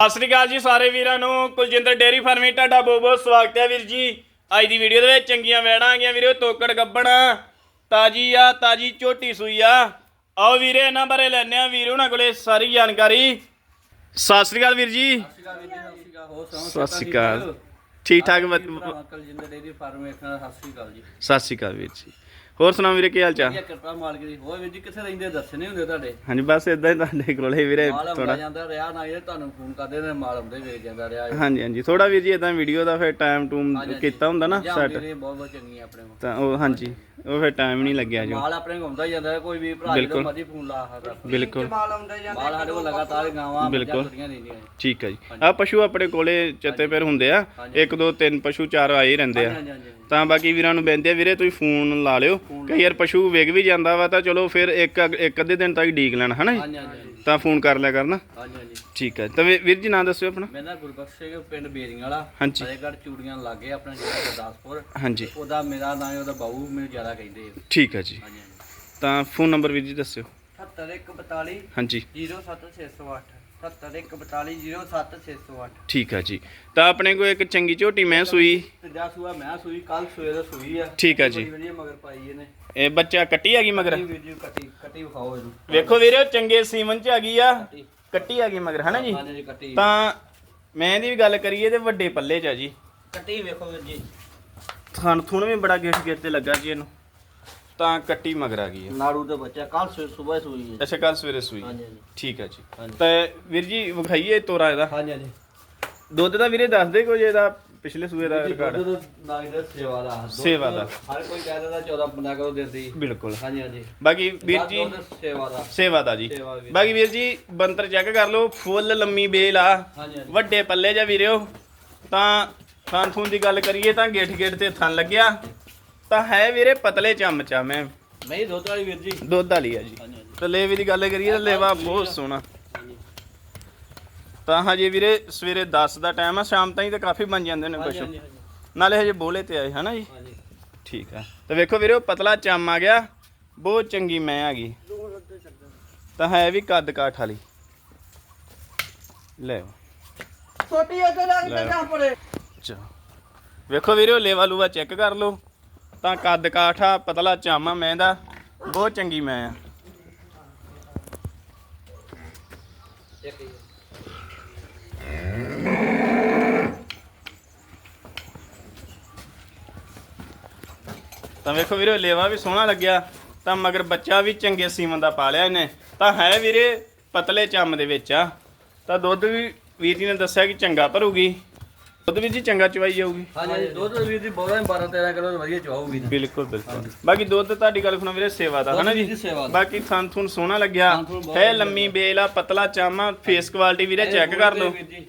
ਸਤਿ ਸ੍ਰੀ ਅਕਾਲ ਜੀ ਸਾਰੇ ਵੀਰਾਂ ਨੂੰ। ਕੁਲਜਿੰਦਰ ਡੇਰੀ ਫਾਰਮੀ ਤੁਹਾਡਾ ਬਹੁਤ ਬਹੁਤ ਸਵਾਗਤ ਹੈ ਵੀਰ ਜੀ। ਅੱਜ ਦੀ ਵੀਡੀਓ ਦੇ ਵਿੱਚ ਚੰਗੀਆਂ ਵੈੜਾਂ ਆ ਗਈਆਂ ਵੀਰੋ ਤੋਕੜ ਗੱਬਣ ਤਾਜੀ ਆ ਤਾਜੀ ਝੋਟੀ ਸੂਈ ਆ। ਆਓ ਵੀਰੇ ਇਹਨਾਂ ਬਾਰੇ ਲੈਣੇ ਆ ਵੀਰ ਉਹਨਾਂ ਕੋਲੇ ਸਾਰੀ ਜਾਣਕਾਰੀ। ਸਤਿ ਸ੍ਰੀ ਅਕਾਲ ਵੀਰ ਜੀ। ਸਤਿ ਸ੍ਰੀ ਅਕਾਲ। ਠੀਕ ਠਾਕ ਕਲਜਿੰਦਰ ਡੇਰੀ ਫਾਰਮ ਵੇਖਣਾ ਸਤਿ ਸ੍ਰੀ ਅਕਾਲ ਜੀ। ਸਤਿ ਸ੍ਰੀ ਅਕਾਲ ਵੀਰ ਜੀ। ਹੋਰ ਸੁਣਾਓ ਵੀਰੇ ਕੀ ਹਾਲ ਚਾਲ? ਇਹ ਕਿਰਪਾ ਮਾਲਕ ਦੀ। ਹੋਰ ਵੀਰ ਜੀ ਕਿੱਥੇ ਰਹਿੰਦੇ ਦੱਸਣੇ ਹੁੰਦੇ ਤੁਹਾਡੇ? ਹਾਂਜੀ ਬਸ ਇਦਾਂ ਹੀ ਤੁਹਾਡੇ ਕੋਲੇ ਵੀਰੇ ਥੋੜਾ ਜਾਂਦਾ ਰਿਹਾ ਨਾ ਇਹ ਤੁਹਾਨੂੰ ਫੋਨ ਕਰਦੇ ਨੇ ਮਾਲ ਆਉਂਦੇ ਵੇਚ ਜਾਂਦਾ ਰਿਹਾ ਹਾਂਜੀ ਹਾਂਜੀ। ਥੋੜਾ ਵੀਰ ਜੀ ਇਦਾਂ ਵੀਡੀਓ ਦਾ ਫਿਰ ਟਾਈਮ ਟੂਮ ਕੀਤਾ ਹੁੰਦਾ ਨਾ ਸੈਟ ਬਹੁਤ ਬਹੁਤ ਚੰਗੀਆਂ ਆਪਣੇ ਕੋਲ। ਤਾਂ ਉਹ ਹਾਂਜੀ। ਉਹ ਫਿਰ ਟਾਈਮ ਨਹੀਂ ਲੱਗਿਆ ਜੋ। ਮਾਲ ਆਪਣੇ ਕੋਲ ਆਉਂਦਾ ਹੀ ਜਾਂਦਾ ਕੋਈ ਵੀ ਭਰਾ ਜਦੋਂ ਮਰਜ਼ੀ ਫੋਨ ਲਾ ਸਕਦਾ। ਬਿਲਕੁਲ। ਮਾਲ ਆਉਂਦਾ ਜਾਂਦਾ ਮਾਲ ਸਾਡੇ ਕੋਲ ਲਗਾਤਾਰ ਗਾਵਾਂ ਬਿਲਕੁਲ। ਛੁੱਟੀਆਂ ਦਿੰਦੀਆਂ ਨੇ। ਠੀਕ ਹੈ ਜੀ। ਆ ਪਸ਼ੂ ਆਪਣੇ ਕੋਲੇ ਚੱਤੇ ਪੈਰ ਹੁੰਦੇ ਆ। ਇੱਕ ਦੋ ਤਿੰਨ ਪਸ਼ੂ ਚਾਰ ਆਏ ਰਹਿੰਦੇ ਆ। ਤਾਂ ਬਾਕੀ ਵੀਰਾਂ ਨੂੰ ਬੇਨਤੀ ਆ ਵੀਰੇ ਤੁਸੀਂ ਫੋਨ ਲਾ ਲਿਓ। ਕਈ ਵਾਰ ਪਸ਼ੂ ਵਿਗ ਵੀ ਜਾਂਦਾ ਵਾ ਤਾਂ ਚਲੋ ਫਿਰ ਇੱਕ ਇੱਕ ਅੱਧੇ ਦਿਨ ਤੱਕ ਡੀਕ ਲੈਣ ਹਨਾ ਜੀ? ਹਾਂਜੀ ਹਾਂਜੀ ਤਾਂ ਫੋਨ ਕਰ ਲਿਆ ਕਰਨਾ। ਹਾਂਜੀ ਹਾਂਜੀ। ਠੀਕ ਹੈ ਤਾਂ ਵੀ- ਵੀਰ ਜੀ ਨਾਂ ਦੱਸਿਓ ਆਪਣਾ। ਮੈਂ ਨਾ ਗੁਰਬਖਸ਼ ਸਿੰਘ ਪਿੰਡ ਬੇਰੀਆਂ ਵਾਲਾ। ਹਾਂਜੀ। ਫਤਿਹਗੜ੍ਹ ਚੂੜੀਆਂ ਲਾਗੇ ਆਪਣਾ ਜ਼ਿਲ੍ਹਾ ਗੁਰਦਾਸਪੁਰ। ਹਾਂਜੀ। ਉਹਦਾ ਮੇਰਾ ਨਾਂ ਹੈ ਉਹਦਾ ਬਾਊ ਮੈਨੂੰ ਜ਼ਿਆਦਾ ਕਹਿੰਦੇ ਆ। ਠੀਕ ਹੈ ਜੀ। ਹਾਂਜੀ ਹਾਂਜੀ। ਤਾਂ ਫੋਨ ਨੰਬਰ ਵੀਰ ਜੀ ਦੱਸਿਓ। 7142 ਹਾਂਜੀ। 07608 7142 07608 ਠੀਕ ਹੈ ਜੀ। ਤਾਂ ਆਪਣੇ ਕੋਲ ਇੱਕ ਚੰਗੀ ਝੋਟੀ ਮੈਂ ਸੂਈ। ਤੇ ਜਾ ਸੂਆ ਮੈਂ ਸੂਈ ਕੱਲ ਸਵੇਰੇ ਸੂਈ ਆ। ਠੀਕ ਹੈ ਜੀ। ਬੜੀ ਵਧੀਆ ਮਗਰ ਪਾਈ ਇਹਨੇ। ਇਹ ਬੱਚਾ ਕੱਟੀ ਹੈਗੀ ਮਗਰ? ਇਹ ਵੀਡੀਓ ਕੱਟੀ ਕੱਟੀ ਵਿਖਾਓ ਇਹਨੂੰ। ਵੇਖੋ ਵੀਰੇ ਉਹ ਚੰਗੇ ਸੀਮਨ ਚ ਆ ਗਈ ਆ। ਕੱਟੀ। ਕੱਟੀ ਹੈਗੀ ਮਗਰ ਹਨਾ ਜੀ? ਤਾਂ ਮੈਂ ਇਹਦੀ ਵੀ ਗੱਲ ਕਰੀਏ ਤੇ ਵੱਡੇ ਪੱਲੇ ਚ ਆ ਜੀ। ਕੱਟੀ ਵੇਖੋ ਵੀਰ ਜੀ। ਥਣ ਥੁਣ ਵੀ ਬੜਾ ਗੇਟ ਗੇਟ ਤੇ ਲੱਗਾ ਜੀ ਇਹਨੂੰ। ਤਾਂ ਕੱਟੀ ਮਗਰ ਆ ਗਈ ਹੈ। ਨਾੜੂ ਦਾ ਬੱਚਾ ਕੱਲ ਸਵੇਰ ਸਵੇਰ ਸੂਈ ਹੈ। ਅੱਛਾ ਕੱਲ ਸਵੇਰੇ ਸੂਈ ਹਾਂਜੀ ਹਾਂਜੀ। ਠੀਕ ਹੈ ਜੀ। ਹਾਂਜੀ। ਤੇ ਵੀਰ ਜੀ ਵਿਖਾਈਏ ਤੋਰਾ ਇਹਦਾ। ਹਾਂਜੀ ਹਾਂਜੀ। ਦੁੱਧ ਦਾ ਵੀਰੇ ਦੱਸ ਦੇ ਕੁਝ ਇਹਦਾ ਪਿਛਲੇ ਸੂਏ ਦਾ ਰਿਕਾਰਡ ਦੁੱਧ ਨਾਗ ਦਾ ਸੇਵਾ ਦਾ। ਦੁੱਧ ਸੇਵਾ ਦਾ। ਹਰ ਕੋਈ ਕਹਿ ਦਿੰਦਾ 14 15 ਕਿਲੋ ਦਿੰਦੀ। ਬਿਲਕੁਲ। ਹਾਂਜੀ ਹਾਂਜੀ। ਬਾਕੀ ਵੀਰ ਜੀ ਦੁੱਧ ਸੇਵਾ ਦਾ। ਸੇਵਾ ਦਾ ਜੀ। ਸੇਵਾ। ਬਾਕੀ ਵੀਰ ਜੀ ਬੰਤਰ ਚੈੱਕ ਕਰ ਲਓ ਫੁੱਲ ਲੰਮੀ ਬੇਲ ਆ। ਹਾਂਜੀ ਹਾਂਜੀ। ਵੱਡੇ ਪੱਲੇ ਜਾਂ ਵੀਰਿਓ ਤਾਂ ਥਣ ਥੂਨ ਦੀ ਗੱਲ ਕਰੀਏ ਤਾਂ ਗੇਠ ਗੇਠ ਤੇ ਥਣ ਲੱਗਿਆ। ਤਾਂ ਹੈ ਵੀਰੇ ਪਤਲੇ ਚਮਚਾ ਮੈਂ ਨਹੀਂ ਦੁੱਧ ਵਾਲੀ ਵੀਰ ਜੀ। ਦੁੱਧ ਵਾਲੀ ਆ ਜੀ। ਤੇ ਲੇਵੇ ਦੀ ਗੱਲ ਕਰੀਏ ਤਾਂ ਲੇਵਾ ਬਹੁਤ ਸੋਹਣਾ। ਤਾਂ ਹਜੇ ਵੀਰੇ ਸਵੇਰੇ 10 ਦਾ ਟਾਈਮ ਆ ਸ਼ਾਮ ਤਾਈਂ ਤਾਂ ਕਾਫੀ ਬਣ ਜਾਂਦੇ ਨੇ ਪਸ਼ੂ ਨਾਲੇ ਹਜੇ ਬੋਲੇ ਤੇ ਆਏ ਹਨਾ ਜੀ? ਹਾਂਜੀ। ਠੀਕ ਆ। ਤੇ ਵੇਖੋ ਵੀਰੇ ਉਹ ਪਤਲਾ ਚਮ ਆ ਗਿਆ। ਬਹੁਤ ਚੰਗੀ ਮੈਂ ਆ ਗਈ। ਤਾਂ ਹੈ ਵੀ ਕੱਦ ਕਾਠ ਵਾਲੀ। ਲੈ। ਛੋਟੀ ਲੱਗ ਲੈ। ਜਾ ਪਰੇ ਅੱਛਾ ਵੇਖੋ ਵੀਰੇ ਉਹ ਲੇਵਾ ਲੂਵਾ ਚੈੱਕ ਕਰ ਲਓ। ਤਾਂ ਕੱਦ ਕਾਠਾ, ਪਤਲਾ ਚਾਮਾ ਮੈਂ ਦਾ, ਬਹੁਤ ਚੰਗੀ ਮੈਂ ਆ। ਤਾਂ ਵੇਖੋ ਵੀਰੇ, ਲੇਵਾ ਵੀ ਸੋਹਣਾ ਲੱਗਿਆ, ਤਾਂ ਮਗਰ ਬੱਚਾ ਵੀ ਚੰਗੇ ਸੀਮਨ ਦਾ ਪਾ ਲਿਆ ਇਹਨੇ। ਤਾਂ ਹੈ ਵੀਰੇ, ਪਤਲੇ ਚੰਮ ਦੇ ਵਿੱਚ ਆ। ਤਾਂ ਦੁੱਧ ਵੀ ਵੀਰ ਜੀ ਨੇ ਦੱਸਿਆ ਕਿ ਚੰਗਾ ਭਰੂਗੀ। ਦੁੱਧ ਵੀ ਜੀ ਚੰਗਾ ਚਵਾਈ ਜਾਊਗੀ। ਹਾਂਜੀ ਦੁੱਧ ਵੀਰ ਦੀ ਬੋਲਾਂ 12 13 ਕਿਲੋ ਵਧੀਆ ਚਵਾਉਗੀ ਬਿਲਕੁਲ ਬਿਲਕੁਲ। ਬਾਕੀ ਦੁੱਧ ਤੁਹਾਡੀ ਗੱਲ ਸੁਣੋ ਵੀਰੇ ਸੇਵਾ ਦਾ ਹਨਾ ਜੀ? ਜੀ। ਬਾਕੀ ਥਣ ਥੁਣ ਸੋਹਣਾ ਲੱਗਿਆ। ਬਹੁਤ ਹੈ ਲੰਮੀ ਬੇਲ ਆ ਪਤਲਾ ਚਾਮਾ ਫੇਸ ਕੁਆਲਿਟੀ ਵੀਰੇ ਚੈੱਕ ਕਰ ਲਓ। ਵੀਰ ਜੀ।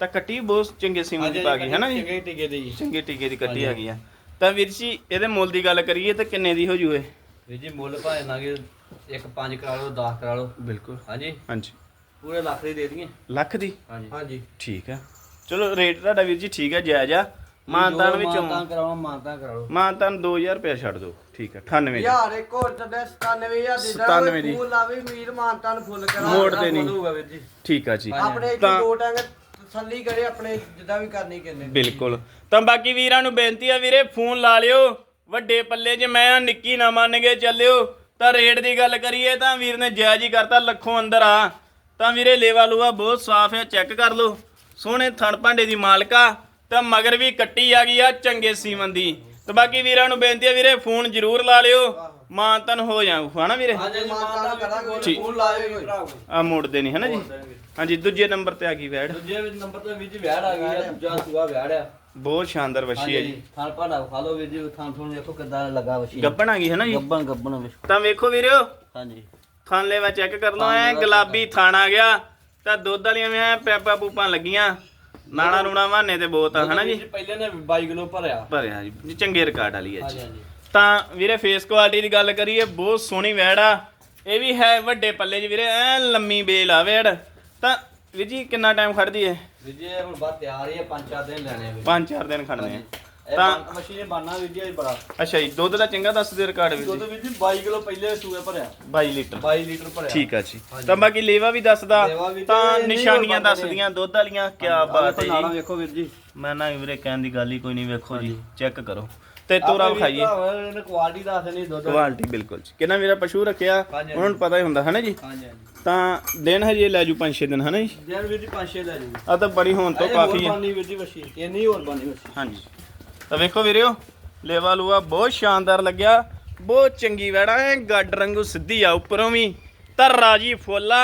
ਤਾਂ ਕੱਟੀ ਬਹੁਤ ਚੰਗੇ ਸੀਮਨ ਦੀ ਪਾ ਗਈ ਹਨਾ ਜੀ? ਚੰਗੇ ਟਿਕੇ ਦੇ। ਜੀ ਚੰਗੇ ਟੀਕੇ ਦੀ ਕੱਟੀ ਹੈਗੀ ਆ। ਤਾਂ ਵੀਰ ਜੀ ਇਹਦੇ ਮੁੱਲ ਦੀ ਗੱਲ ਕਰੀਏ ਤਾਂ ਕਿੰਨੇ ਦੀ ਹੋ ਜੂਏ? ਵੀਰ ਜੀ ਮੁੱਲ ਭਾਵੇਂ ਲਾਂਗੇ ਇੱਕ 5 ਕਰਾ ਲਓ 10 ਕਰਾ ਲਓ। ਬਿਲਕੁਲ। ਹਾਂਜੀ। ਹਾਂਜੀ। ਪੂਰੇ ਲੱਖ ਦੀ ਦੇ ਦਈਏ। ਲੱਖ ਦੀ? ਹਾਂਜੀ ਹਾਂਜੀ। ਠੀਕ ਆ। ਚਲੋ ਰੇਟ ਤੁਹਾਡਾ ਵੀਰ ਜੀ ਠੀਕ ਹੈ ਜਾਇਜ਼ ਆ। ਮਾਨਤਾਨ ਵਿੱਚੋਂ। ਮਾਨਤਾਨ ਕਰਾਉਣਾ ਮਾਨਤਾਨ ਕਰਾ ਲਓ ਮਾਨਤਾਨ 2000 ਰੁਪਏ ਛੱਡ ਦਿਓ। ਠੀਕ ਹੈ 98 ਦੀ ਯਾਰ ਇੱਕ ਹੋਰ ਤੇ 97000 ਦੀ 97 ਦੀ। ਫੂਲ ਲਾਵੇ ਮੀਰ ਮਾਨਤਾ ਨੂੰ ਫੁੱਲ ਕਰਾ ਮੋੜ ਦੇ ਨਹੀਂ। ਹੋਊਗਾ ਵੀਰ ਜੀ। ਠੀਕ ਆ ਜੀ। ਆਪਣੇ ਇੱਕ ਤਾਂ- ਦੋ ਟੰਗ ਤਸੱਲੀ ਕਰੇ ਆਪਣੇ ਜਿੱਦਾਂ ਵੀ ਕਰਨੀ ਕਿੰਨੇ। ਬਿਲਕੁਲ। ਤਾਂ ਬਾਕੀ ਵੀਰਾਂ ਨੂੰ ਬੇਨਤੀ ਆ ਵੀਰੇ ਫੋਨ ਲਾ ਲਿਓ। ਵੱਡੇ ਪੱਲੇ 'ਚ ਮੈਂ ਆ ਨਿੱਕੀ ਨਾ ਮੰਨ ਕੇ ਚੱਲਿਓ। ਤਾਂ ਰੇਟ ਦੀ ਗੱਲ ਕਰੀਏ ਤਾਂ ਵੀਰ ਨੇ ਜਾਇਜ਼ ਹੀ ਕਰਤਾ ਲੱਖੋਂ ਅੰਦਰ ਆ। ਤਾਂ ਵੀਰੇ ਲੇਵਾ ਲੂਆ ਬਹੁਤ ਸਾਫ਼ ਹੈ ਚੈੱਕ ਕਰ ਲਓ। ਸੋਹਣੇ ਥਣ ਭਾਂਡੇ ਦੀ ਮਾਲਕਾ ਤਾਂ ਮਗਰ ਵੀ ਕੱਟੀ ਆ ਗਈ ਆ ਚੰਗੇ ਸੀਮਨ ਦੀ। ਤੇ ਬਾਕੀ ਵੀਰਾਂ ਨੂੰ ਬੇਨਤੀ ਆ ਵੀਰੇ ਫੋਨ ਜ਼ਰੂਰ ਲਾ ਲਿਓ। ਮਾਨਤਨ ਹੋ ਜਾਊ ਹਨਾ ਵੀਰੇ? ਹਾਂਜੀ ਲਾਵੇ ਆ ਮੋੜਦੇ ਨਹੀਂ ਹਨਾ ਜੀ? ਹਾਂਜੀ ਦੂਜੇ ਨੰਬਰ ਤੇ ਆ ਗਈ ਵੈੜ। ਦੂਜੇ ਵਿੱਚ ਨੰਬਰ ਤੇ ਵੀਰ ਜੀ ਵਿਆਹ ਆ ਗਈ ਆ ਦੂਜਾ ਸੂਆ ਵਿਆਹ ਆ। ਬਹੁਤ ਸ਼ਾਨਦਾਰ ਵਸ਼ੀ ਹੈ ਜੀ। ਥਾਂ ਭਾੜਾ ਖਾ ਲਓ ਵੀਰ ਜੀ ਥਾਂ ਥੋਂ ਦੇਖੋ ਕਿੱਦਾਂ ਲੱਗਾ ਵਸ਼ੀ ਗੱਬਣ ਆ ਗਈ ਹਨਾ ਜੀ? ਗੱਬਣ ਗੱਬਣ ਵਿੱਚ। ਤਾਂ ਵੇਖੋ ਵੀਰਿਓ ਹਾਂਜੀ। ਥਣ ਲੈਵਾ ਚੈੱਕ ਕਰ ਲਓ ਐ ਗੁਲਾਬੀ ਥਣ ਆ ਗਿਆ। ਤਾਂ ਦੁੱਧ ਵਾਲੀਆਂ ਵੀ ਐ ਪੈਪਾ ਪੂਪਾਂ ਲੱਗੀਆਂ। ਨਾਣਾ ਨੂਣਾ ਵਾਨੇ ਤੇ ਬਹੁਤ ਆ ਹਨਾ ਜੀ? ਪਹਿਲੇ ਨੇ 22 ਕਿਲੋ ਭਰਿਆ। ਭਰਿਆ ਜੀ ਚੰਗੇ ਰਿਕਾਰਡ ਵਾਲੀ ਹੈ ਜੀ। ਤਾਂ ਵੀਰੇ ਫੇਸ ਕੁਆਲਿਟੀ ਦੀ ਗੱਲ ਕਰੀਏ ਬਹੁਤ ਸੋਹਣੀ ਵੈੜ ਆ। ਇਹ ਵੀ ਹੈ ਵੱਡੇ ਪੱਲੇ 'ਚ ਵੀਰੇ ਐ ਲੰਮੀ ਬੇਲ ਆ ਵੈੜ। ਤਾਂ ਵੀਰ ਜੀ ਕਿੰਨਾ ਟਾਈਮ ਖੜਦੀ ਹੈ ਵੀਰ ਜੀ ਹੁਣ ਬਾਅਦ ਤਿਆਰ ਹੀ ਪੰਜ ਚਾਰ ਦਿਨ ਲੈਣੇ ਆ ਵੀਰ। ਪੰਜ ਚਾਰ ਦਿਨ ਖੜਨੇ ਆ। ਤਾਂ- ਮੱਛੀ ਨੇ ਬਾਨਾ ਵੀਰ ਜੀ ਬੜਾ। ਅੱਛਾ ਜੀ ਦੁੱਧ ਦਾ ਚੰਗਾ ਦੱਸ ਦੇ ਰਿਕਾਰਡ ਵੀਰ ਦੁੱਧ ਜੀ। ਵੀਰ ਜੀ 22 ਕਿਲੋ ਪਹਿਲੇ ਸੂਏ ਭਰਿਆ। 22 ਲੀਟਰ। 22 ਲੀਟਰ ਭਰਿਆ। ਠੀਕ ਆ ਜੀ। ਤਾਂ ਬਾਕੀ ਲੇਵਾ ਵੀ ਦੱਸਦਾ ਲੇਵਾ ਵੀ ਤੇ ਨਿਸ਼ਾਨੀਆਂ ਹੋਰ ਦੱਸਦੀਆਂ ਦੁੱਧ ਵਾਲੀਆਂ ਕੀ ਬਾਤ ਹੈ ਜੀ। ਵੇਖੋ ਵੀਰ ਜੀ। ਮੈਂ ਨਾ ਵੀਰੇ ਕਹਿਣ ਦੀ ਗੱਲ ਹੀ ਕੋਈ ਨਹੀਂ ਵੇਖੋ ਜੀ ਚੈੱਕ ਕਰੋ। ਤੇ ਤੋਰਾ ਵਿਖਾਈਏ ਇਹਨੇ ਕੁਆਲਿਟੀ ਦੱਸ ਨਹੀਂ ਦੁੱਧ ਕੁਆਲਿਟੀ ਬਿਲਕੁਲ ਜੀ। ਕਿੰਨਾ ਮੇਰਾ ਪਸ਼ੂ ਰੱਖਿਆ ਹਾਂਜੀ, ਉਹਨਾਂ ਨੂੰ ਪਤਾ ਹੀ ਹੁੰਦਾ ਹੈ ਨਾ ਜੀ? ਹਾਂਜੀ ਹਾਂਜੀ। ਤਾਂ ਦਿਨ ਹਜੇ ਲੈ ਜੂ 5-6 ਦਿਨ ਹੈ ਨਾ ਜੀ? ਜੈਨ ਵੀਰ ਜੀ 5-6 ਲੈ ਜੂਗੀ ਆ ਤਾਂ ਬੜੀ ਹੋਣ ਤੋਂ ਕਾਫੀ ਹੈ। ਬਾਨੀ ਵੀਰ ਜੀ ਮੱਛੀ ਇੰਨੀ ਹੋਰ ਬਾਨੀ ਮੱਛੀ ਹਾਂਜੀ। ਤਾਂ ਵੇਖੋ ਵੀਰਿਓ ਲੇਵਾ ਲੂਆ ਬਹੁਤ ਸ਼ਾਨਦਾਰ ਲੱਗਿਆ ਬਹੁਤ ਚੰਗੀ ਵੈੜਾ ਹੈ ਗੱਡ ਰੰਗੂ ਸਿੱਧੀ ਆ ਉੱਪਰੋਂ ਵੀ। ਤਾਂ ਰਾਜੀ ਫੁੱਲਾ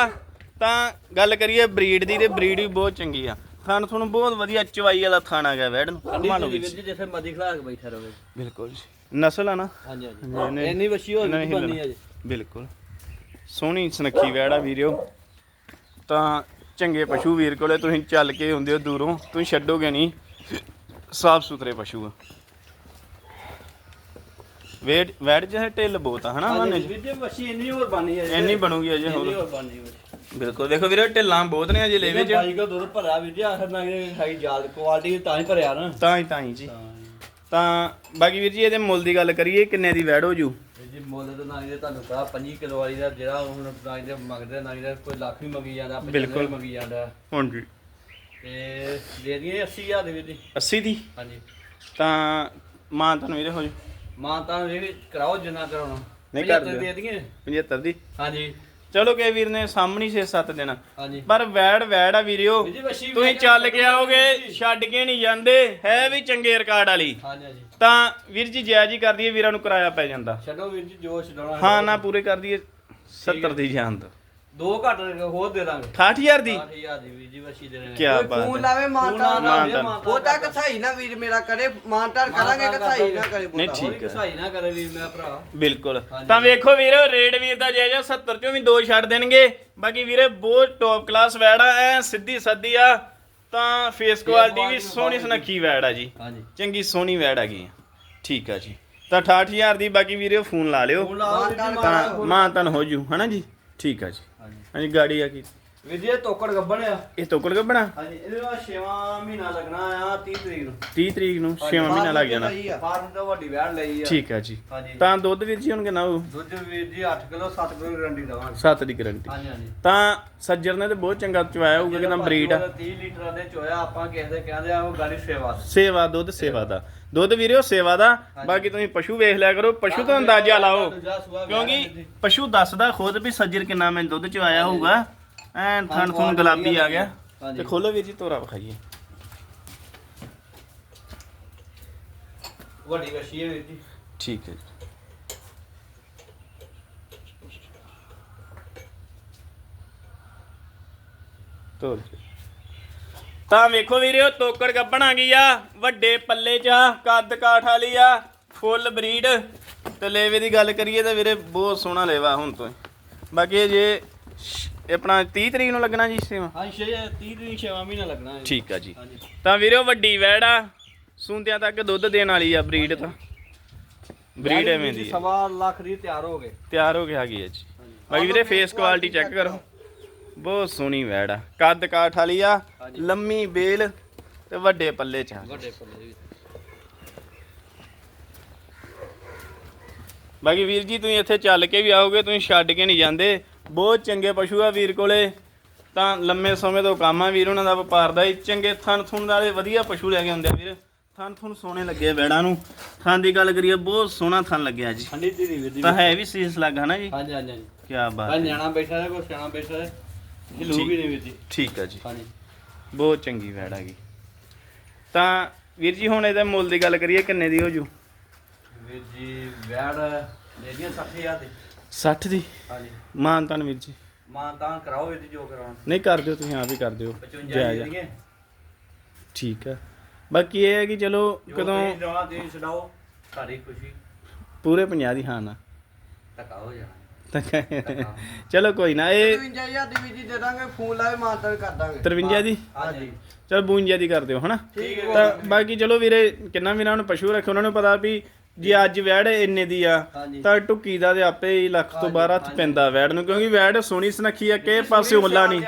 ਤਾਂ ਗੱਲ ਕਰੀਏ ਬਰੀਡ ਦੀ ਤੇ ਬਰੀਡ ਵੀ ਬਹੁਤ ਚੰਗੀ ਆ। ਥਣ ਤੁਹਾਨੂੰ ਬਹੁਤ ਵਧੀਆ ਚਵਾਈ ਵਾਲਾ ਥਣ ਆ ਗਿਆ ਵੈੜ ਨੂੰ ਮੰਨ ਜਿੱਥੇ ਮਰਜ਼ੀ ਖਲਾ ਕੇ ਬੈਠਾ ਰਹੇ ਬਿਲਕੁਲ ਜੀ। ਨਸਲ ਆ ਨਾ? ਹਾਂਜੀ ਹਾਂਜੀ। ਇੰਨੀ ਮੱਛੀ ਹੋਰ ਨਹੀਂ ਵੀ ਬਾਨੀ ਹਿੱਲਣਾ। ਹੈ ਜੀ? ਬਿਲਕੁਲ। ਸੋਹਣੀ ਸੁਨੱਖੀ ਵੈੜ ਆ ਵੀਰਿਓ। ਤਾਂ ਚੰਗੇ ਪਸ਼ੂ ਵੀਰ ਕੋਲੇ ਤੁਸੀਂ ਚੱਲ ਕੇ ਹੁੰਦੇ ਹੋ ਦੂਰੋਂ ਤੁਸੀਂ ਛੱਡੋਗੇ ਨਹੀਂ। ਸਾਫ਼ ਸੁਥਰੇ ਪਸ਼ੂ ਆ। ਵੇੜ ਵੈੜ ਜਿਹੇ ਢਿੱਲ ਬਹੁਤ ਆ ਹਨਾ ਹਾਂਜੀ ਮਾਨੇ? ਵੀਰ ਜੀ ਮੱਛੀ ਇੰਨੀ ਹੋਰ ਬਾਨੀ ਹੈ ਜੀ। ਇੰਨੀ ਬਣੂਗੀ ਅਜੇ ਇੰਨੀ ਹੋਰ। ਬਿਲਕੁਲ ਦੇਖੋ ਵੀਰੇ ਢਿੱਲਾਂ ਬਹੁਤ ਨੇ ਅਜੇ ਲੈਵੇ ਚ। ਬਾਈ ਕੋ ਦੁੱਧ ਭਰਿਆ ਵੀਰ ਜੀ ਆਖਰ ਨਾ ਕਿ ਹਾਈ ਜਾਲ ਕੁਆਲਿਟੀ ਤਾਂ ਹੀ ਭਰਿਆ ਨਾ। ਤਾਂ ਹੀ ਤਾਂ ਹੀ ਜੀ। ਤਾਂ ਤਾਂ ਬਾਕੀ ਵੀਰ ਜੀ ਇਹਦੇ ਮੁੱਲ ਦੀ ਗੱਲ ਕਰੀਏ ਕਿੰਨੇ ਦੀ ਵੈੜ ਹੋ ਜੂ? ਵੀਰ ਜੀ ਮੁੱਲ ਤਾਂ ਨਾ ਇਹਦੇ ਤੁਹਾਨੂੰ ਪਤਾ 25 ਕਿਲੋ ਵਾਲੀ ਦਾ ਜਿਹੜਾ ਹੁਣ ਨਾ ਇਹਦੇ ਮੰਗਦੇ ਨਾ ਇਹਦੇ ਕੋਈ ਲੱਖ ਵੀ ਮੰਗੀ ਜਾਂਦਾ ਬਿਲਕੁਲ। ਮੰਗੀ ਜਾਂਦਾ। ਹਾਂਜੀ। ਤੇ ਦੇ ਦਈਏ 80000 ਦੇ ਵੀਰ ਜੀ 80 ਦੀ? ਹਾਂਜੀ। ਤਾਂ ਮਾਂ ਤੁਹਾਨੂੰ ਇਹਦੇ ਹੋ ਜੂ ਮਾਂ ਤਾਂ ਜਿਹੜੀ ਕਰਾਓ ਜਿੰਨਾ ਕਰਾਉਣਾ। ਨਹੀਂ ਕਰ 75 ਦਿਓ। ਦੇ ਦਈਏ। 75 ਦੀ। ਹਾਂਜੀ। ਚਲੋ ਕਿ ਵੀਰ ਨੇ ਸਾਹਮਣੇ 6-7 ਦੇਣਾ। ਹਾਂਜੀ। ਪਰ ਵੈੜ ਵੈੜ ਆ ਵੀਰਿਓ। ਵੀਰ ਜੀ ਤੁਸੀਂ ਚੱਲ ਕੇ ਆਓਗੇ ਜੀ। ਛੱਡ ਕੇ ਨਹੀਂ ਜਾਂਦੇ। ਹੈ ਵੀ ਚੰਗੇ ਰਿਕਾਰਡ ਵਾਲੀ। ਹਾਂਜੀ ਹਾਂਜੀ। ਤਾਂ ਵੀਰ ਜੀ ਜਾਇਜ਼ ਹੀ ਕਰਦੀ ਹੈ ਵੀਰਾਂ ਨੂੰ ਕਿਰਾਇਆ ਪੈ ਜਾਂਦਾ। ਛੱਡੋ ਵੀਰ ਜੀ ਜੋ ਛਡਾਉਣਾ ਹਾਂ ਨਾ ਪੂਰੇ ਕਰ ਦਈਏ। 70 ਦੀ ਜਾਨ ਤੋਂ। ਦੋ ਘੱਟ ਹੋਰ ਦੇ ਦਾਂਗੇ। 68000 ਦੀ? 8000 ਦੀ ਵੀਰ ਜੀ ਵੱਛੀ ਦੇ ਕੀ ਕੋਈ ਬਾਤ ਫੋਨ ਹੈ। ਲਾਵੇ ਮਾਨਤਾ ਮਾਨਤਾ। ਉਹ ਤਾਂ। ਕਥਾਈ ਨਾ ਵੀਰ ਮੇਰਾ ਕਰੇ ਮਾਨਤਾਰ ਕਰਾਂਗੇ ਕਥਾਈ ਨਾ ਕਰੇ ਨਹੀਂ, ਬਹੁਤਾ। ਠੀਕ ਠੀਕ ਹੈ। ਸਹਾਈ ਨਾ ਕਰੇ ਵੀਰ ਮੇਰਾ ਭਰਾ। ਬਿਲਕੁਲ। ਹਾਂਜੀ। ਤਾਂ ਵੇਖੋ ਵੀਰ ਰੇਡ ਵੀਰ ਦਾ ਜਾਇਜ਼ ਆ 70 ਚੋਂ ਵੀ ਦੋ ਛੱਡ ਦੇਣਗੇ। ਬਾਕੀ ਵੀਰੇ ਬਹੁਤ ਟੌਪ ਕਲਾਸ ਵੈੜ ਆ ਐ ਸਿੱਧੀ ਸੱਦੀ ਆ। ਤਾਂ ਫੇਸ ਕੁਆਲਿਟੀ ਵੀ ਸੋਹਣੀ ਸੁਨੱਖੀ ਵੈੜ ਆ ਜੀ। ਹਾਂਜੀ। ਚੰਗੀ ਸੋਹਣੀ ਵੈੜ ਹੈਗੀ ਆ। ਠੀਕ ਆ ਜੀ। ਤਾਂ 68000 ਦੀ ਬਾਕੀ ਵੀਰੇ ਫੋਨ ਲਾ ਲਿਓ। ਹੁਣ ਲਾਓ ਵੀਰ ਜੀ ਮਾਨਤਾ ਮਾਂ ਤਾਂ ਮਾਂ ਤਨ ਹੋ ਜੂ ਹਨਾ ਜੀ? ਠੀਕ ਆ ਜੀ। ਹਾਂਜੀ ਗਾੜੀ ਆ ਕੀ? ਵੀਰ ਜੀ ਇਹ ਤੋਕੜ ਗੱਬਣ ਆ। ਇਹ ਤੋਕੜ ਕੱਢਣਾ ਹਾਂਜੀ ਇਹਦੇ ਬਾਅਦ 6ਵਾਂ ਮਹੀਨਾ ਲੱਗਣਾ ਆ 30 ਤਰੀਕ ਨੂੰ। 30 ਤਰੀਕ ਨੂੰ 6 ਮਹੀਨਾ ਲੱਗ ਜਾਣਾ। ਫਾਰਮ ਤੋਂ ਵੱਡੀ ਵੈੜ ਲਈ ਆ। ਠੀਕ ਆ ਜੀ। ਤਾਂ ਦੁੱਧ ਵੀਰ ਜੀ ਹੁਣ ਕਿੰਨਾ ਹੋਊ? ਦੁੱਧ ਵੀਰ ਜੀ 8 ਕਿਲੋ 7 ਕਿਲੋ ਗਰੰਟੀ ਦਵਾਂਗੇ। 7 ਦੀ ਗਾਰੰਟੀ ਹਾਂਜੀ ਹਾਂਜੀ। ਤਾਂ ਸੱਜਰ ਨੇ ਤੇ ਬਹੁਤ ਚੰਗਾ ਚਵਾਇਆ ਹੋਊਗਾ ਕਿਦਾਂ ਬਰੀਡ ਆ। 30 ਲੀਟਰ ਦੇ ਚੋਇਆ ਆਪਾਂ ਕਿਸੇ ਦੇ ਕਹਿੰਦੇ ਆ ਉਹ ਗਾੜੀ ਸੇਵਾ। ਸੇਵਾ ਦੁੱਧ ਸੇਵਾ ਦਾ। ਦੁੱਧ ਵੀਰਿਓ ਸੇਵਾ ਦਾ। ਬਾਕੀ ਤੁਸੀਂ ਪਸ਼ੂ ਵੇਖ ਲਿਆ ਕਰੋ। ਪਸ਼ੂ ਤੋਂ ਅੰਦਾਜ਼ਾ ਲਾਓ। ਕਿਉਂਕਿ। ਪਸ਼ੂ ਦੱਸਦਾ ਖੁਦ ਵੀ ਸੱਜਰ ਕਿੰਨਾ ਮੈਂ ਦੁੱਧ ਚ ਆਇਆ ਹੋਊਗਾ। ਐਨ ਥਣ ਥਣ ਗੁਲਾਬੀ ਆ ਗਿਆ। ਤੇ ਖੋਲੋ ਵੀਰ ਜੀ ਤੋਰਾ ਵਿਖਾਈਏ। ਵੱਡੀ ਵਸ਼ੀ ਹੈ ਵੀਰ ਜੀ। ਠੀਕ ਹੈ ਤੋਰ ਜੀ। ਤਾਂ ਵੇਖੋ ਵੀਰਿਓ ਤੋਕੜ ਗੱਬਣ ਗਈ ਆ ਵੱਡੇ ਪੱਲੇ ਚ ਆ ਕੱਦ ਕਾਠ ਵਾਲੀ ਆ ਫੁੱਲ ਬਰੀਡ। ਤੇ ਲੇਵੇ ਦੀ ਗੱਲ ਕਰੀਏ ਤਾਂ ਵੀਰੇ ਬਹੁਤ ਸੋਹਣਾ ਲੇਵਾ ਹੁਣ ਤੋਂ। ਬਾਕੀ ਜੇ ਆਪਣਾ 30 ਤਰੀਕ ਨੂੰ ਲੱਗਣਾ ਜੀ ਸੇਵਾ? ਹਾਂ 6 30 ਦਿਨ 6 ਮਹੀਨਾ ਲੱਗਣਾ ਹੈ ਠੀਕ ਆ ਜੀ। ਤਾਂ ਵੀਰਿਓ ਵੱਡੀ ਵੈੜ ਆ ਸੂੰਦਿਆਂ ਤੱਕ ਦੁੱਧ ਦੇਣ ਵਾਲੀ ਆ ਬਰੀਡ ਤਾਂ। ਬਰੀਡ ਐਵੇਂ ਦੀ ਸਵਾ ਲੱਖ ਦੀ ਤਿਆਰ ਹੋ ਗਏ। ਤਿਆਰ ਹੋ ਕੇ ਆ ਗਈ ਹੈ ਜੀ। ਬਾਕੀ ਵੀਰੇ ਫੇਸ ਕੁਆਲਿਟੀ ਚੈੱਕ ਕਰੋ। ਬਹੁਤ ਸੋਹਣੀ ਵੈੜ ਆ। ਕੱਦ ਕਾਠ ਵਾਲੀ ਆ। ਲੰਮੀ ਬੇਲ ਤੇ ਵੱਡੇ ਪੱਲੇ ਚ ਆ। ਵੱਡੇ ਪੱਲੇ ਦੀ ਬਾਕੀ ਵੀਰ ਜੀ ਤੁਸੀਂ ਇੱਥੇ ਚੱਲ ਕੇ ਵੀ ਆਓਗੇ ਤੁਸੀਂ ਛੱਡ ਕੇ ਨਹੀਂ ਜਾਂਦੇ। ਬਹੁਤ ਚੰਗੇ ਪਸ਼ੂ ਆ ਵੀਰ ਕੋਲੇ। ਤਾਂ ਲੰਮੇ ਸਮੇਂ ਤੋਂ ਕੰਮ ਆ ਵੀਰ ਉਹਨਾਂ ਦਾ ਵਪਾਰ ਦਾ ਹੀ। ਚੰਗੇ ਥਣ ਥੁਣ ਵਾਲੇ ਵਧੀਆ ਪਸ਼ੂ ਲੈ ਕੇ ਆਉਂਦੇ ਆ ਵੀਰ। ਥਣ ਥੁਣ ਸੋਹਣੇ ਲੱਗੇ ਵੈੜਾਂ ਨੂੰ। ਥਣ ਦੀ ਗੱਲ ਕਰੀਏ ਬਹੁਤ ਸੋਹਣਾ ਥਣ ਲੱਗਿਆ ਜੀ। ਠੰਡੀ ਦੀ ਵੀਰ ਜੀ। ਤਾਂ ਹੈ ਵੀ ਸੀਸ ਲੱਗਾ ਨਾ ਜੀ? ਹਾਂਜੀ ਹਾਂਜੀ ਹਾਂਜੀ। ਕੀ ਬਾਤ ਹੈ। ਨਿਆਣਾ ਬੈਠਾ ਹੈ ਕੋਈ ਸਿਆਣਾ ਬੈਠਾ ਹੈ ਇਹ ਲੋਕ ਹੀ ਨਹੀਂ ਵੀਰ ਜੀ। ਠੀਕ ਆ ਜੀ। ਹਾਂਜੀ। ਬਹੁਤ ਚੰਗੀ ਵੈੜ ਹੈਗੀ ਤਾਂ ਵੀਰ ਜੀ ਹੁਣ ਇਹਦੇ ਮੁੱਲ ਦੀ ਗੱਲ ਕਰੀਏ ਕਿੰਨੇ ਦੀ ਹੋ ਜੂ? ਵੀਰ ਜੀ ਵੈੜ ਦੀਆਂ 60000 ਦੀ। 60 ਦੀ? ਹਾਂਜੀ। ਮਾਨ ਤਨ ਵੀਰ ਜੀ। ਮਾਂ ਤਾਂ ਕਰਾਓ ਵੀਰ ਜੀ ਜੋ ਕਰਾਉਣਾ। ਨਹੀਂ ਕਰ ਦਿਓ ਤੁਸੀਂ ਆਪ ਹੀ ਕਰ ਦਿਓ। 55 ਜਾਇਜ਼ ਦੇ ਆ। ਠੀਕ ਹੈ ਬਾਕੀ ਇਹ ਹੈ ਕਿ ਚਲੋ ਕਦੋਂ ਜਵਾ ਦੇ ਛਡਾਓ। ਸਾਡੀ ਖੁਸ਼ੀ। ਪੂਰੇ 50 ਦੀ ਹਾਂ ਨਾ। ਧੱਕਾ ਹੋ ਜਾਣਾ। ਚਲੋ ਕੋਈ ਨਾ ਇਹ 55000 ਦੀ ਜੀ ਦੇ ਦਾਂਗੇ ਫੋਨ ਲਾਵੇ ਮਾਨਤਾਰ ਕਰ ਦਾਂਗੇ। 53 ਦੀ ਹਾਂਜੀ ਚਲ 52 ਦੀ ਕਰ ਦਿਓ ਹਨਾ? ਤਾਂ ਬਾਕੀ ਚਲੋ ਵੀਰੇ ਕਿੰਨਾ ਵੀਰਾਂ ਨੂੰ ਪਸ਼ੂ ਰੱਖੇ ਉਹਨਾਂ ਨੂੰ ਪਤਾ ਵੀ ਜੇ ਅੱਜ ਵੈੜ ਇੰਨੇ ਦੀ ਆ। ਤਾਂ ਟੁੱਕੀ ਦਾ ਤੇ ਆਪੇ ਹੀ ਲੱਖ ਤੋਂ ਬਾਹਰ ਹੱਥ ਪੈਂਦਾ ਵੈੜ ਨੂੰ ਕਿਉਂਕਿ ਵੈੜ ਸੋਹਣੀ ਸੁਨੱਖੀ ਆ ਕਿ ਪਾਸੇ ਉੱਲਾ ਨਹੀਂ।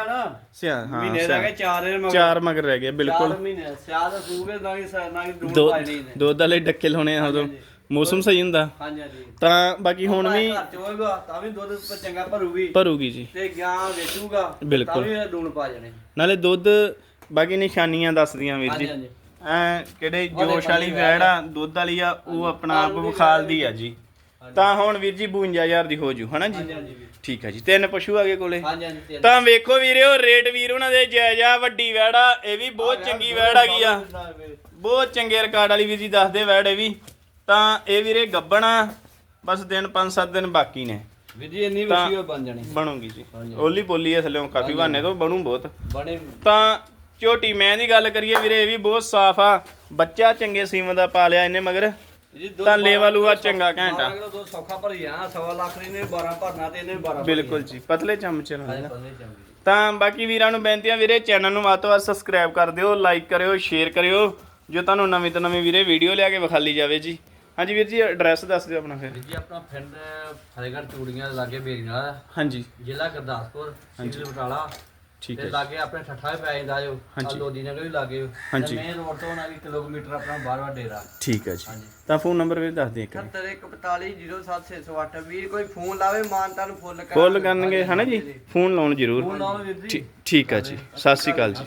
ਸਿਆ ਹਾਂ ਮਹੀਨੇ ਦਾ ਸਿਆ। ਚਾਰ ਮਗਰ। ਚਾਰ ਮਗਰ ਰਹਿ ਗਏ ਬਿਲਕੁਲ। ਚਾਰ ਮਹੀਨੇ ਸਿਆਲ ਦਾ ਸੂਗੇ ਨਾ ਕਿ ਸ- ਨਾ ਕਿ ਦੂਰ ਦੋ ਪਾਈ ਨਹੀਂ ਦੁੱਧ ਵਾਲੇ ਡੱਕੇ ਲਾਉਣੇ ਆ ਉਦੋਂ। ਮੌਸਮ ਸਹੀ ਹੁੰਦਾ। ਹਾਂਜੀ ਹਾਂਜੀ। ਤਾਂ ਬਾਕੀ ਹੁਣ ਵੀ ਘਰ ਚ ਹੋਏਗਾ ਤਾਂ ਵੀ ਦੁੱਧ ਪ- ਚੰਗਾ ਭਰੂਗੀ। ਭਰੂਗੀ ਜੀ। ਤੇ ਗਿਆ ਵੇਚੂਗਾ ਬਿਲਕੁਲ। ਤਾਂ ਵੀ ਦੂਣ ਪਾ ਜਾਣੇ। ਨਾਲੇ ਦੁੱਧ ਬਾਕੀ ਨਿਸ਼ਾਨੀਆਂ ਦੱਸਦੀਆਂ ਵੀਰ ਜੀ। ਹਾਂਜੀ ਐ ਕਿਹੜੇ ਉਹਦੇ ਜੋਸ਼ ਵਾਲੀ ਵੈੜ ਆ ਦੁੱਧ ਵਾਲੀ ਆ ਉਹ ਆਪਣਾ ਆਪ ਵਿਖਾਲਦੀ ਆ। ਜੀ। ਤਾਂ ਹੁਣ ਵੀਰ ਜੀ 52000 ਦੀ ਹੋ ਜੂ ਹਨਾ ਹਾਂਜੀ ਜੀ? ਹਾਂਜੀ ਵੀਰ। ਠੀਕ ਹੈ ਜੀ ਤਿੰਨ ਪਸ਼ੂ ਆ ਗਏ ਕੋਲੇ। ਹਾਂਜੀ ਹਾਂਜੀ ਤਿੰਨ। ਤਾਂ ਵੇਖੋ ਵੀਰਿਓ ਰੇਟ ਵੀਰ ਉਹਨਾਂ ਦੇ ਜਾਇਜ਼ ਆ ਵੱਡੀ ਵੈੜ ਆ ਇਹ ਵੀ ਬਹੁਤ ਚੰਗੀ ਵੈੜ ਹੈਗੀ ਆ। ਬਹੁਤ ਚੰਗੇ ਰਿਕਾਰਡ ਵਾਲੀ ਵੀਰ ਜੀ ਦੱਸਦੇ ਵੈੜ ਇਹ ਵੀ। ਤਾਂ ਇਹ ਵੀਰੇ ਗੱਬਣਾ ਬਸ ਦਿਨ 5-7 ਦਿਨ ਬਾਕੀ ਨੇ। ਵੀਰ ਜੀ ਇੰਨੀ ਤਾਂ- ਵਸੀ ਹੋ ਬਣ ਜਾਣੀ। ਬਣੂਗੀ ਜੀ। ਹਾਂਜੀ। ਓਲੀ ਪੋਲੀ ਐ ਥੱਲੇ ਕਾਫੀ ਬਹਾਨੇ ਤੋਂ ਬਣੂ ਬਹੁਤ। ਬਣੇ। ਤਾਂ ਝੋਟੀ ਮੈਂ ਦੀ ਗੱਲ ਕਰੀਏ ਵੀਰੇ ਇਹ ਵੀ ਬਹੁਤ ਸਾਫ਼ ਆ। ਬੱਚਾ ਚੰਗੇ ਸੀਮ ਦਾ ਪਾ ਲਿਆ ਇਹਨੇ ਮਗਰ। ਜੀ ਦੁੱਧ ਤਾਂ ਲੇਵਾ ਲੂਆ ਚੰਗਾ ਘੈਂਟਾ। ਬਾਰਾਂ ਕਿਲੋ ਦੁੱਧ ਸੌਖਾ ਭਰੀ ਆ ਸਵਾ ਲੱਖ ਦੀ ਨੇ 12 ਭਰਨਾ ਤੇ ਇਹਨੇ 12 ਬਿਲਕੁਲ ਜੀ ਪਤਲੇ ਚਮਚੇ ਨਾਲ ਤਾਂ ਬਾਕੀ ਵੀਰਾਂ ਨੂੰ ਬੇਨਤੀ ਆ ਵੀਰੇ ਚੈਨਲ ਨੂੰ ਵੱਧ ਤੋਂ ਵੱਧ ਸਬਸਕ੍ਰਾਈਬ ਕਰ ਦਿਓ ਲਾਈਕ ਕਰਿਓ ਸ਼ੇਅਰ ਕਰਿਓ ਜੋ ਤੁਹਾਨੂੰ ਨਵੀਂ ਤੋਂ ਨਵੀਂ ਵੀਰੇ ਵੀਡੀਓ ਲਿਆ ਕੇ ਵਿਖਾਲੀ ਜਾਵੇ ਜੀ। ਹਾਂਜੀ ਵੀਰ ਜੀ ਐਡਰੈਸ ਦੱਸ ਦਿਓ ਆਪਣਾ ਫਿਰ। ਵੀਰ ਜੀ ਆਪਣਾ ਪਿੰਡ ਫਤਿਹਗੜ੍ਹ ਚੂੜੀਆਂ ਦੇ ਲਾਗੇ ਬੇਰੀਨਾਲਾ ਹਾਂਜੀ। ਜ਼ਿਲ੍ਹਾ ਗੁਰਦਾਸਪੁਰ ਜ਼ਿਲ੍ਹਾ ਬਟਾਲਾ। ਠੀਕ ਤੇ ਹੈ ਲਾਗੇ ਆਪਣੇ ਠੱਠਾ ਵੀ ਪੈ ਜਾਂਦਾ ਜੋ ਹਾਂਜੀ। ਲੋਦੀ ਨਗਰ ਵੀ ਲਾਗੇ। ਹਾਂਜੀ। ਮੇਨ ਰੋਡ ਤੋਂ ਨਾ ਵੀ ਕਿਲੋਮੀਟਰ ਆਪਣਾ ਬਾਰਵਾ ਡੇਰਾ। ਠੀਕ ਹੈ ਜੀ। ਤਾਂ ਫੋਨ ਨੰਬਰ ਵੀ ਦੱਸ ਦਿਓ ਇੱਕ 7145070608 ਵੀਰ ਕੋਈ ਫੋਨ ਲਾਵੇ ਮਾਨਤਾ ਨੂੰ ਫੁੱਲ ਕਰਾਂਗੇ। ਫੁੱਲ ਕਰਨਗੇ ਹਨਾ ਜੀ? ਫੋਨ ਲਾਉਣ ਜ਼ਰੂਰ। ਫੋਨ ਲਾਓ ਵੀਰ ਜੀ। ਠੀ- ਠੀਕ ਹੈ ਜੀ। ਸਤਿ ਸ਼੍ਰੀ ਅਕਾਲ ਜੀ।